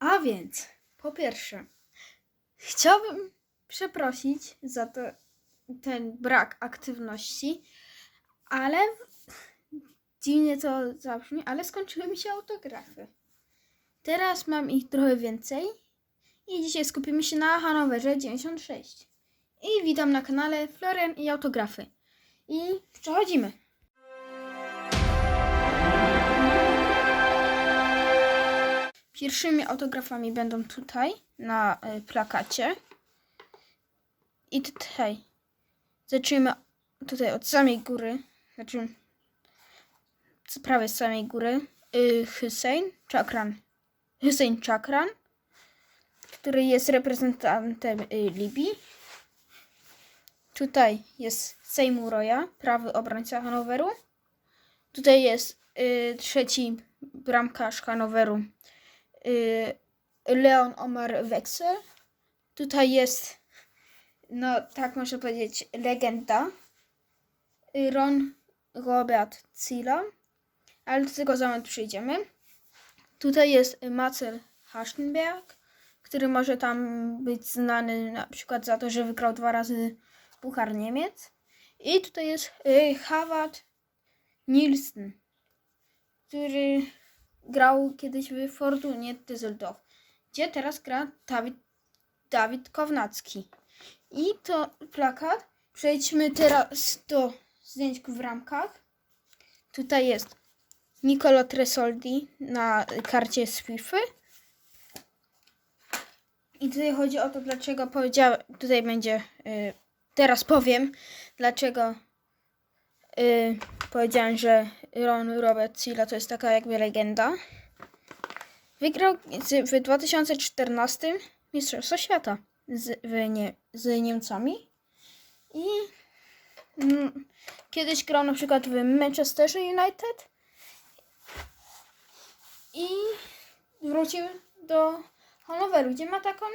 A więc, po pierwsze, chciałbym przeprosić za to, ten brak aktywności, ale dziwnie to zabrzmi, ale skończyły mi się autografy. Teraz mam ich trochę więcej i dzisiaj skupimy się na Hanowerze 96. I witam na kanale Florian i autografy. I przechodzimy. Pierwszymi autografami będą tutaj, na y, plakacie. I tutaj. Zaczniemy tutaj od samej góry. Znaczy, z prawej samej góry. Y, Hussein Chakran. Hussein Chakran, który jest reprezentantem y, Libii. Tutaj jest Seymour Roya, prawy obrońca Hanoweru. Tutaj jest trzeci bramkarz Hanoweru, Leon Omar Wexel. Tutaj jest, no tak można powiedzieć, legenda, y, Ron Robert Zila, ale do tego za moment przyjdziemy. Tutaj jest Marcel Hasztenberg, który może tam być znany na przykład za to, że wygrał dwa razy Puchar Niemiec. I tutaj jest y, Howard Nielsen, który grał kiedyś w Fortunie Düsseldorf, gdzie teraz gra Dawid, Dawid Kownacki. I to plakat. Przejdźmy teraz do zdjęć w ramkach. Tutaj jest Nicolo Tresoldi na karcie z FIFA. I tutaj chodzi o to, dlaczego powiedziałem, tutaj będzie, y, teraz powiem, dlaczego y, powiedziałem, że Ron Robert Sila to jest taka jakby legenda. Wygrał w 2014 Mistrzostwo Świata z, w nie, z Niemcami. I mm, kiedyś grał na przykład w Manchesterze United. I wrócił do Hanoweru, gdzie ma taką,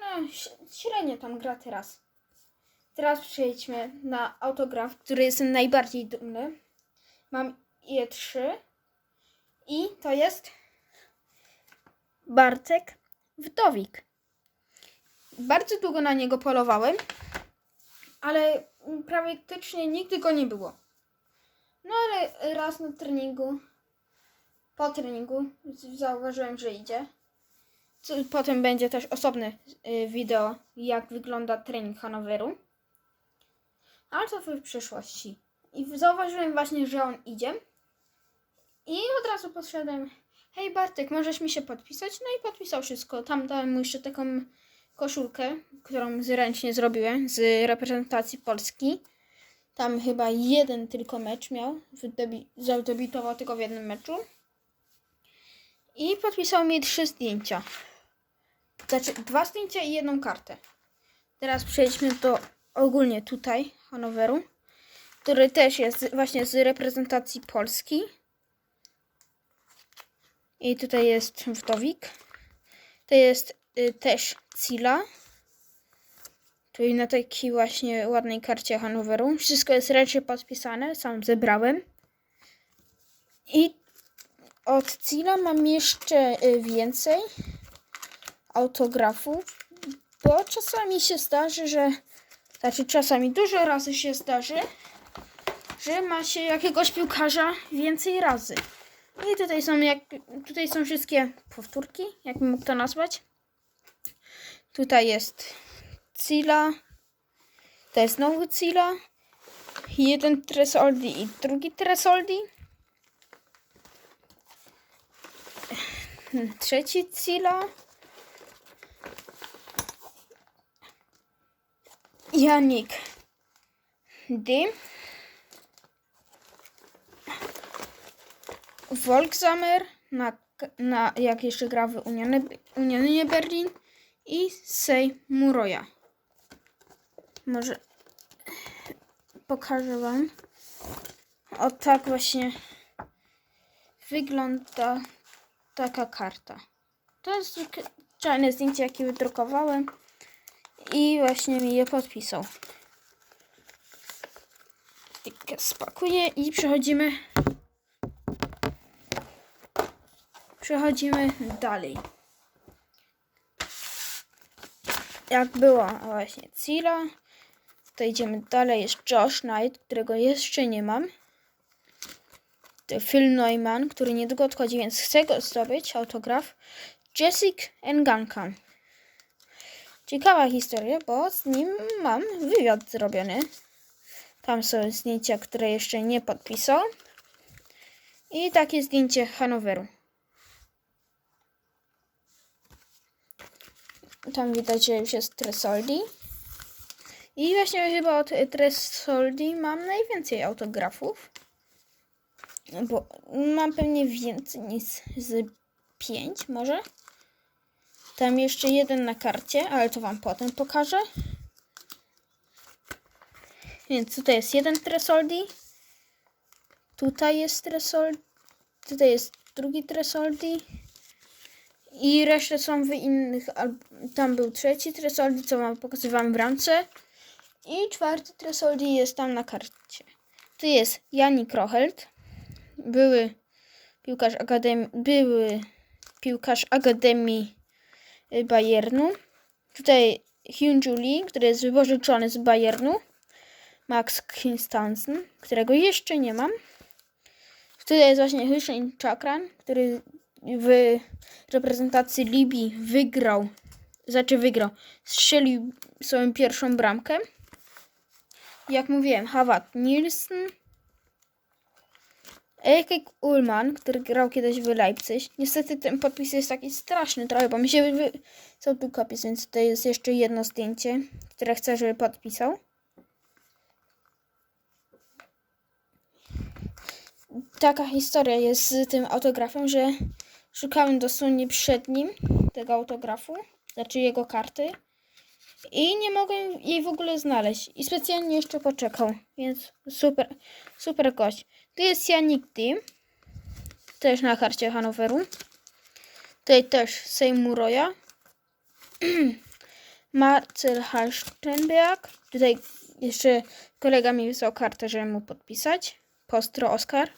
no, średnio tam gra teraz. Teraz przejdźmy na autograf, który jestem najbardziej dumny. Mam je trzy. I to jest Bartek Wdowik. Bardzo długo na niego polowałem, ale praktycznie nigdy go nie było. No ale raz na treningu, po treningu zauważyłem, że idzie. Potem będzie też osobne y, wideo, jak wygląda trening Hanoweru. Ale to w przyszłości. I zauważyłem właśnie, że on idzie. I od razu podszedłem. Hej Bartek, możesz mi się podpisać? No i podpisał wszystko. Tam dałem mu jeszcze taką koszulkę, którą zręcznie zrobiłem z reprezentacji Polski. Tam chyba jeden tylko mecz miał. Zadebiutował tylko w jednym meczu. I podpisał mi trzy zdjęcia. Znaczy dwa zdjęcia i jedną kartę. Teraz przejdźmy do ogólnie tutaj Hanoweru, który też jest właśnie z reprezentacji Polski. I tutaj jest Wdowik. To jest y, też Cila. Tutaj na takiej właśnie ładnej karcie Hanoweru. Wszystko jest ręcznie podpisane, sam zebrałem. I od Cila mam jeszcze y, więcej autografów, bo czasami się zdarzy, że znaczy czasami dużo razy się zdarzy, że ma się jakiegoś piłkarza więcej razy. I tutaj są jak tutaj są wszystkie powtórki, jak mógł to nazwać. Tutaj jest Cila. To jest znowu Cila. Jeden Tresoldi i drugi Tresoldi. Trzeci Cila. Janik Dim. Volksamer, na, na, jak jeszcze gra w Unionie Berlin i Sej Muroja. Może pokażę Wam. O tak właśnie wygląda taka karta. To jest zwyczajne zdjęcie, jakie wydrukowałem i właśnie mi je podpisał. Spakuję i przechodzimy przechodzimy dalej. jak była właśnie Cila, to idziemy dalej. Jest Josh Knight, którego jeszcze nie mam. To Phil Neumann, który niedługo odchodzi, więc chcę go zdobyć, autograf. Jessica Nganka. Ciekawa historia, bo z nim mam wywiad zrobiony. Tam są zdjęcia, które jeszcze nie podpisał. I takie zdjęcie Hanoweru. Tam widać, że już jest Tresoldi. I właśnie chyba od Tresoldi mam najwięcej autografów. Bo mam pewnie więcej niż z 5 może. Tam jeszcze jeden na karcie, ale to wam potem pokażę. Więc tutaj jest jeden Tresoldi. Tutaj jest Tresoldi. Tutaj jest drugi Tresoldi. I resztę są w innych. Tam był trzeci Tresoldi, co wam pokazywałem w ramce. I czwarty Tresoldi jest tam na karcie. Tu jest Janik Rochelt. Były piłkarz Akademii, były piłkarz Akademii y, Bayernu. Tutaj Hyun Lee, który jest wypożyczony z Bayernu. Max Kinstansen, którego jeszcze nie mam. Tutaj jest właśnie Hussein Chakran, który w reprezentacji Libii wygrał, znaczy wygrał, strzelił swoją pierwszą bramkę. Jak mówiłem, Hawat Nielsen, Erik Ullman, który grał kiedyś w Leipzig. Niestety ten podpis jest taki straszny trochę, bo mi się wy... są tu kopie, więc to jest jeszcze jedno zdjęcie, które chcę, żeby podpisał. Taka historia jest z tym autografem, że szukałem dosłownie przed nim tego autografu, znaczy jego karty. I nie mogłem jej w ogóle znaleźć. I specjalnie jeszcze poczekał. Więc super, super gość. Tu jest Janik Dim. Też na karcie Hanoweru. Tutaj też Seymour Marcel Halstenberg. Tutaj jeszcze kolega mi wysłał kartę, żeby mu podpisać. Postro Oscar.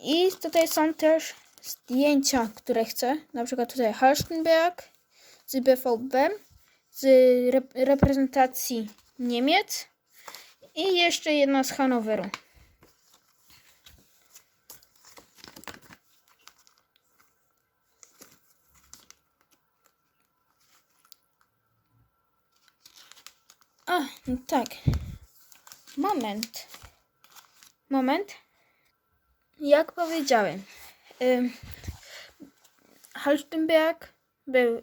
I tutaj są też zdjęcia, które chcę. Na przykład tutaj Halstenberg z BVB z rep- reprezentacji Niemiec i jeszcze jedna z Hanoweru. A, no tak. Moment. Moment. Jak powiedziałem, Halstenberg był,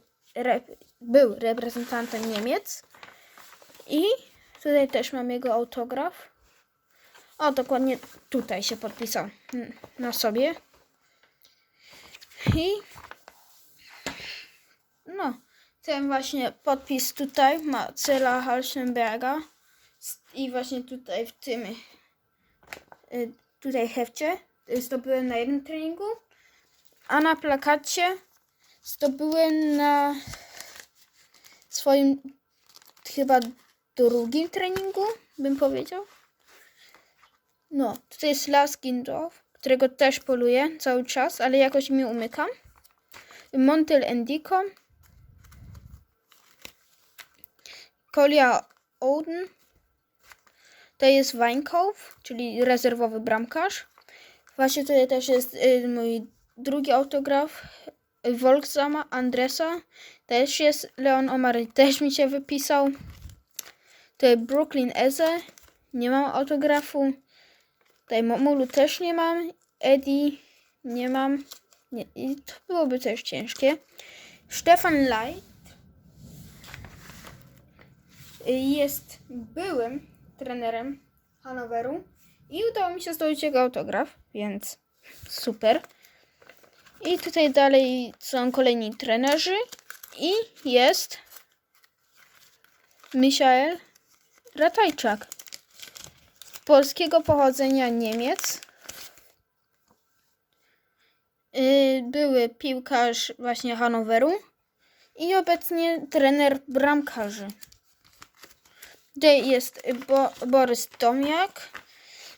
był reprezentantem Niemiec i tutaj też mam jego autograf. O, dokładnie tutaj się podpisał mm, na sobie. I no, ten właśnie podpis tutaj ma Cela Halstenberga i właśnie tutaj w tym y, tutaj hefcie zdobyłem na jednym treningu, a na plakacie zdobyłem na swoim chyba drugim treningu, bym powiedział. No, tutaj jest Laskindorf, którego też poluję cały czas, ale jakoś mi umykam. Montel Endico. Kolia Oden. To jest Weinkauf, czyli rezerwowy bramkarz. Właśnie tutaj też jest y, mój drugi autograf Volksama Andresa. Też jest Leon Omary, też mi się wypisał. Tutaj Brooklyn Eze. Nie mam autografu. Tutaj Momulu też nie mam. Eddie nie mam. Nie, I to byłoby też ciężkie. Stefan Light y, jest byłym trenerem Hanoweru i udało mi się zdobyć jego autograf, więc super. I tutaj dalej są kolejni trenerzy i jest Michael Ratajczak. Polskiego pochodzenia Niemiec. Yy, Były piłkarz właśnie Hanoweru i obecnie trener bramkarzy. Tutaj jest Bo Borys Tomiak,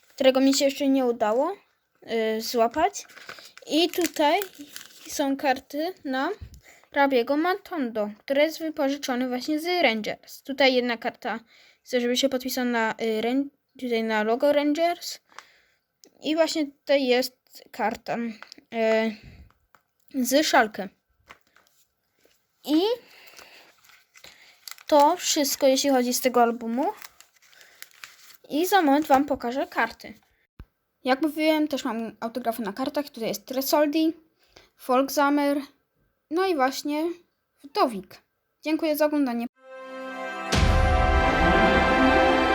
którego mi się jeszcze nie udało yy, złapać. I tutaj są karty na Rabiego Matondo, który jest wypożyczony właśnie z Rangers. Tutaj jedna karta, chcę, żeby się podpisał na, y, tutaj na logo Rangers. I właśnie tutaj jest karta y, z Szalkę. I to wszystko, jeśli chodzi z tego albumu. I za moment Wam pokażę karty. Jak mówiłem, też mam autografy na kartach. Tutaj jest Tresoldi, Folksamer, no i właśnie Wdowik. Dziękuję za oglądanie.